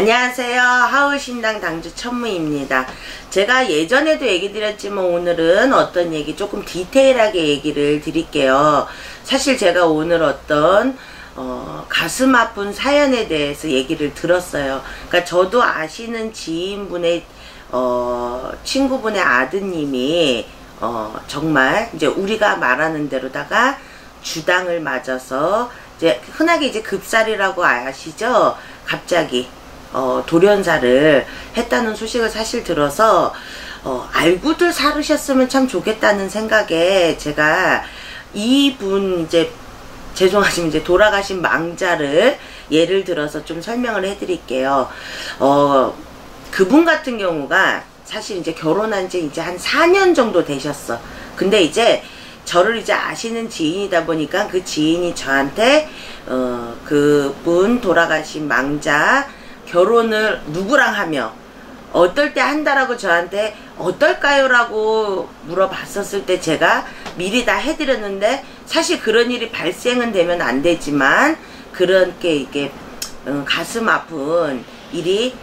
안녕하세요. 하우신당 당주 천무입니다. 제가 예전에도 얘기 드렸지만 오늘은 어떤 얘기 조금 디테일하게 얘기를 드릴게요. 사실 제가 오늘 어떤 어, 가슴 아픈 사연에 대해서 얘기를 들었어요. 그러니까 저도 아시는 지인분의 어, 친구분의 아드님이 어, 정말 이제 우리가 말하는 대로다가 주당을 맞아서 이제 흔하게 이제 급살이라고 아시죠? 갑자기 어, 돌연사를 했다는 소식을 사실 들어서 어, 알고들 살으셨으면 참 좋겠다는 생각에 제가 이분 이제 죄송하지만 이제 돌아가신 망자를 예를 들어서 좀 설명을 해드릴게요. 어, 그분 같은 경우가 사실 이제 결혼한 지 이제 한 4년 정도 되셨어. 근데 이제 저를 이제 아시는 지인이다 보니까 그 지인이 저한테 어, 그분 돌아가신 망자 결혼을 누구랑 하며 어떨 때 한다라고 저한테 어떨까요? 라고 물어봤었을 때 제가 미리 다 해드렸는데 사실 그런 일이 발생은 되면 안 되지만 그렇게 이게 어, 가슴 아픈 일이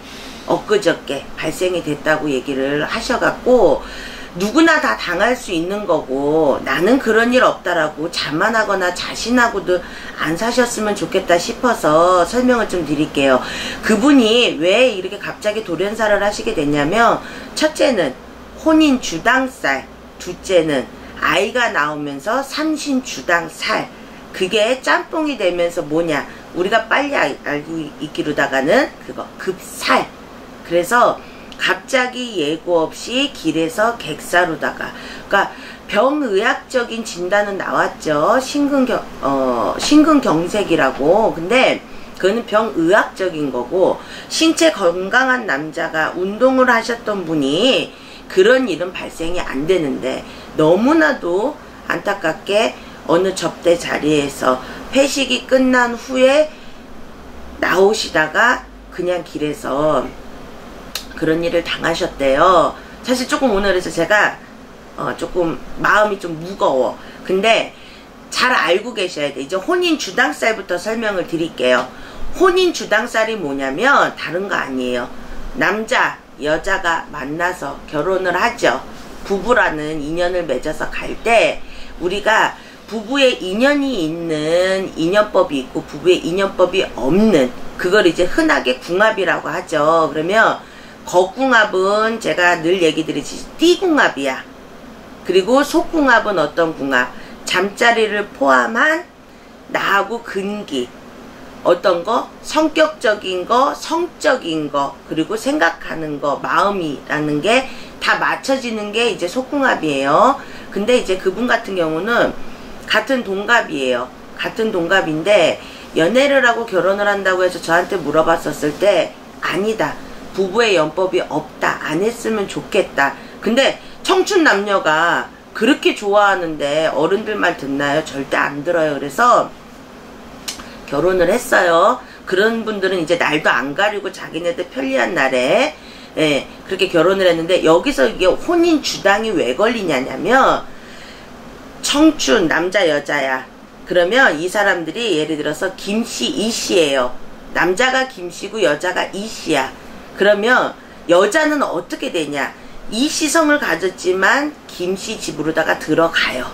엊그저께 발생이 됐다고 얘기를 하셔갖고 누구나 다 당할 수 있는 거고 나는 그런 일 없다라고 자만하거나 자신하고도 안 사셨으면 좋겠다 싶어서 설명을 좀 드릴게요. 그분이 왜 이렇게 갑자기 돌연사를 하시게 됐냐면 첫째는 혼인 주당살 둘째는 아이가 나오면서 삼신 주당살 그게 짬뽕이 되면서 뭐냐? 우리가 빨리 알고 있기로다가는 그거 급살 그래서 갑자기 예고 없이 길에서 객사로다가 그러니까 병의학적인 진단은 나왔죠. 심근경 어 심근경색이라고. 근데 그거는 병의학적인 거고 신체 건강한 남자가 운동을 하셨던 분이 그런 일은 발생이 안 되는데 너무나도 안타깝게 어느 접대 자리에서 회식이 끝난 후에 나오시다가 그냥 길에서 그런 일을 당하셨대요. 사실 조금 오늘에서 제가 어 조금 마음이 좀 무거워. 근데 잘 알고 계셔야 돼. 이제 혼인 주당살부터 설명을 드릴게요. 혼인 주당살이 뭐냐면 다른 거 아니에요. 남자, 여자가 만나서 결혼을 하죠. 부부라는 인연을 맺어서 갈 때 우리가 부부의 인연이 있는 인연법이 있고 부부의 인연법이 없는 그걸 이제 흔하게 궁합이라고 하죠. 그러면 거궁합은 제가 늘 얘기 드리지 띠궁합이야. 그리고 속궁합은 어떤 궁합? 잠자리를 포함한 나하고 근기. 어떤 거? 성격적인 거, 성적인 거, 그리고 생각하는 거, 마음이라는 게 다 맞춰지는 게 이제 속궁합이에요. 근데 이제 그분 같은 경우는 같은 동갑이에요. 같은 동갑인데 연애를 하고 결혼을 한다고 해서 저한테 물어봤었을 때 아니다. 부부의 연법이 없다. 안 했으면 좋겠다. 근데 청춘 남녀가 그렇게 좋아하는데 어른들 말 듣나요? 절대 안 들어요. 그래서 결혼을 했어요. 그런 분들은 이제 날도 안 가리고 자기네들 편리한 날에 예, 그렇게 결혼을 했는데 여기서 이게 혼인 주당이 왜 걸리냐면 청춘 남자 여자야. 그러면 이 사람들이 예를 들어서 김씨 이씨예요. 남자가 김씨고 여자가 이씨야. 그러면 여자는 어떻게 되냐? 이 시성을 가졌지만 김씨 집으로다가 들어가요.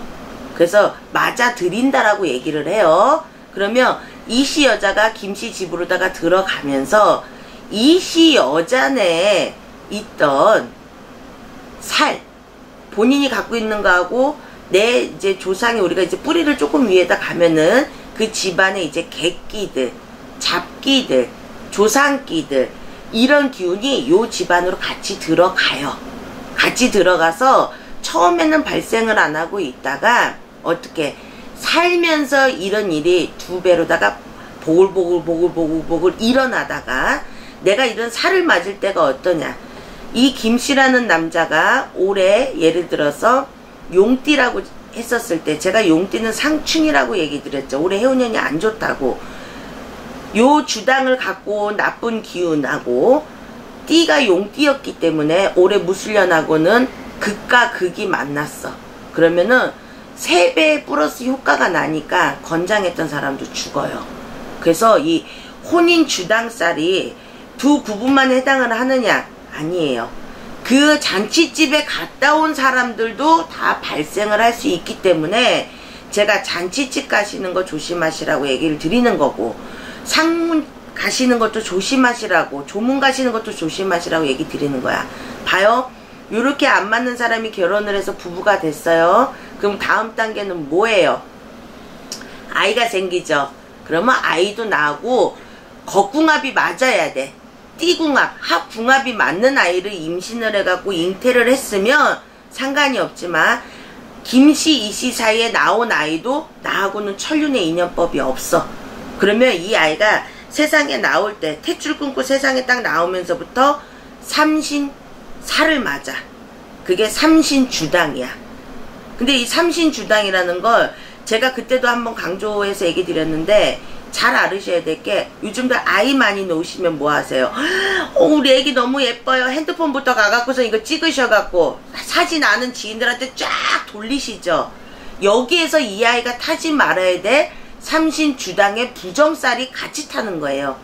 그래서 맞아 드린다라고 얘기를 해요. 그러면 이 씨 여자가 김씨 집으로다가 들어가면서 이 씨 여자네 있던 살 본인이 갖고 있는 거하고 내 이제 조상이 우리가 이제 뿌리를 조금 위에다 가면은 그 집안에 이제 객기들, 잡기들, 조상기들 이런 기운이 요 집안으로 같이 들어가요. 같이 들어가서 처음에는 발생을 안 하고 있다가 어떻게 살면서 이런 일이 두 배로다가 보글보글 보글보글 보글 일어나다가 내가 이런 살을 맞을 때가 어떠냐. 이 김씨라는 남자가 올해 예를 들어서 용띠라고 했었을 때 제가 용띠는 상충이라고 얘기 드렸죠. 올해 해운년이 안 좋다고 요 주당을 갖고 나쁜 기운하고 띠가 용띠였기 때문에 올해 무술년하고는 극과 극이 만났어. 그러면은 3배 플러스 효과가 나니까 건장했던 사람도 죽어요. 그래서 이 혼인 주당살이 두 구분만 해당을 하느냐? 아니에요. 그 잔치집에 갔다 온 사람들도 다 발생을 할 수 있기 때문에 제가 잔치집 가시는 거 조심하시라고 얘기를 드리는 거고 상문 가시는 것도 조심하시라고 조문 가시는 것도 조심하시라고 얘기 드리는 거야. 봐요. 이렇게 안 맞는 사람이 결혼을 해서 부부가 됐어요. 그럼 다음 단계는 뭐예요? 아이가 생기죠. 그러면 아이도 나고 겉궁합이 맞아야 돼. 띠궁합, 합궁합이 맞는 아이를 임신을 해갖고 잉태를 했으면 상관이 없지만 김씨, 이씨 사이에 나온 아이도 나하고는 천륜의 인연법이 없어. 그러면 이 아이가 세상에 나올 때 tet줄 끊고 세상에 딱 나오면서부터 삼신 살을 맞아. 그게 삼신 주당이야. 근데 이 삼신 주당이라는 걸 제가 그때도 한번 강조해서 얘기 드렸는데 잘 알으셔야 될 게 요즘도 아이 많이 놓으시면 뭐 하세요? 어, 우리 애기 너무 예뻐요. 핸드폰부터 가갖고서 이거 찍으셔갖고 사진 아는 지인들한테 쫙 돌리시죠. 여기에서 이 아이가 타지 말아야 돼 삼신 주당의 부정쌀이 같이 타는 거예요.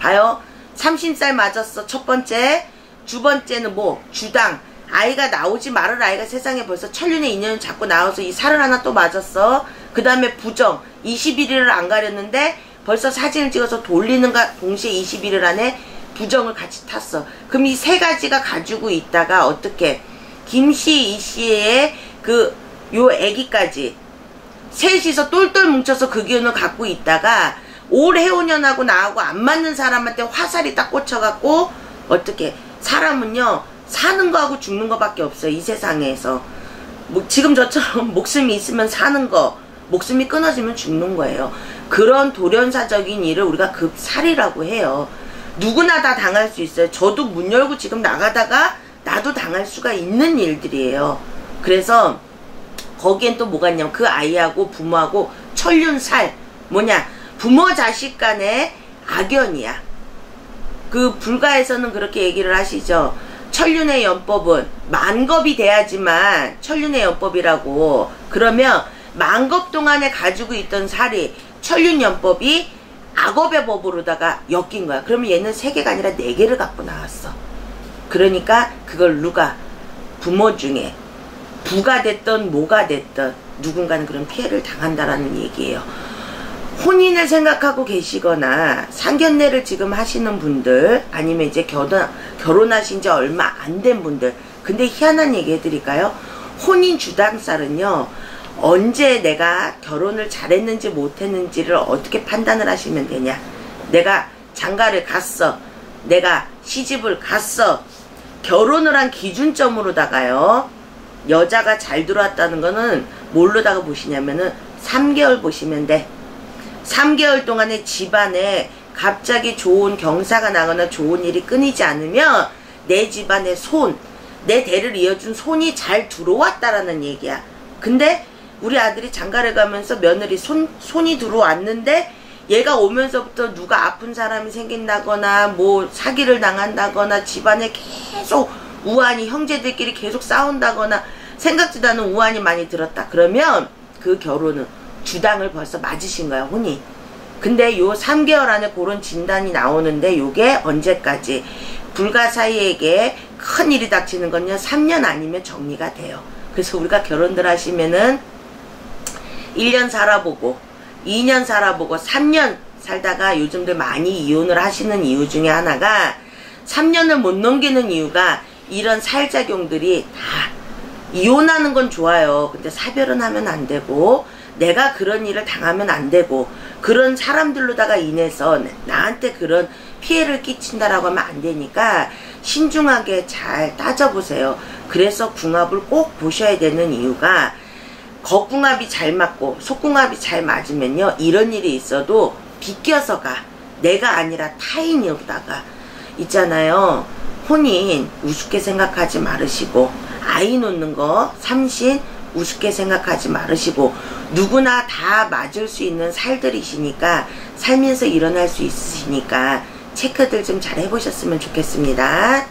봐요. 삼신쌀 맞았어. 첫 번째. 두 번째는 뭐 주당. 아이가 나오지 말을 아이가 세상에 벌써 천륜의 인연을 잡고 나와서 이 살을 하나 또 맞았어. 그 다음에 부정. 21일을 안 가렸는데 벌써 사진을 찍어서 돌리는가 동시에 21일 안에 부정을 같이 탔어. 그럼 이 세 가지가 가지고 있다가 어떻게 김씨 이씨의 그 요 애기까지 셋이서 똘똘 뭉쳐서 그 기운을 갖고 있다가 올 해오년하고 나하고 안 맞는 사람한테 화살이 딱 꽂혀갖고 어떻게 사람은요 사는 거하고 죽는 거밖에 없어요 이 세상에서 뭐 지금 저처럼 목숨이 있으면 사는 거 목숨이 끊어지면 죽는 거예요 그런 돌연사적인 일을 우리가 급살이라고 해요. 누구나 다 당할 수 있어요. 저도 문 열고 지금 나가다가 나도 당할 수가 있는 일들이에요. 그래서 거기엔 또 뭐가 있냐면 그 아이하고 부모하고 천륜살 뭐냐 부모 자식 간의 악연이야. 그 불가에서는 그렇게 얘기를 하시죠. 천륜의 연법은 만겁이 돼야지만 천륜의 연법이라고 그러면 만겁 동안에 가지고 있던 살이 천륜 연법이 악업의 법으로다가 엮인 거야. 그러면 얘는 세 개가 아니라 네 개를 갖고 나왔어. 그러니까 그걸 누가 부모 중에 부가 됐던 뭐가 됐던 누군가는 그런 피해를 당한다라는 얘기예요. 혼인을 생각하고 계시거나 상견례를 지금 하시는 분들 아니면 이제 결혼, 결혼하신 지 얼마 안 된 분들 근데 희한한 얘기 해드릴까요? 혼인 주당살은요 언제 내가 결혼을 잘했는지 못했는지를 어떻게 판단을 하시면 되냐 내가 장가를 갔어 내가 시집을 갔어 결혼을 한 기준점으로다가요 여자가 잘 들어왔다는 거는 뭘로다가 보시냐면은 3개월 보시면 돼 3개월 동안에 집안에 갑자기 좋은 경사가 나거나 좋은 일이 끊이지 않으면 내 집안의 손, 내 대를 이어준 손이 잘 들어왔다라는 얘기야. 근데 우리 아들이 장가를 가면서 며느리 손, 손이 들어왔는데 얘가 오면서부터 누가 아픈 사람이 생긴다거나 뭐 사기를 당한다거나 집안에 계속 우환이 형제들끼리 계속 싸운다거나 생각지도 않은 우환이 많이 들었다. 그러면 그 결혼은 주당을 벌써 맞으신 거야 혼이. 근데 요 3개월 안에 그런 진단이 나오는데 요게 언제까지 불가사의에게 큰 일이 닥치는 건요 3년 아니면 정리가 돼요. 그래서 우리가 결혼들 하시면은 1년 살아보고 2년 살아보고 3년 살다가 요즘들 많이 이혼을 하시는 이유 중에 하나가 3년을 못 넘기는 이유가 이런 살작용들이 다 이혼하는 건 좋아요. 근데 사별은 하면 안 되고 내가 그런 일을 당하면 안 되고 그런 사람들로다가 인해서 나한테 그런 피해를 끼친다라고 하면 안 되니까 신중하게 잘 따져보세요. 그래서 궁합을 꼭 보셔야 되는 이유가 겉궁합이 잘 맞고 속궁합이 잘 맞으면요 이런 일이 있어도 비껴서 가 내가 아니라 타인이오다가 있잖아요 혼인 우습게 생각하지 말으시고 아이 놓는 거 삼신 우습게 생각하지 말으시고 누구나 다 맞을 수 있는 살들이시니까 살면서 일어날 수 있으시니까 체크들 좀 잘 해보셨으면 좋겠습니다.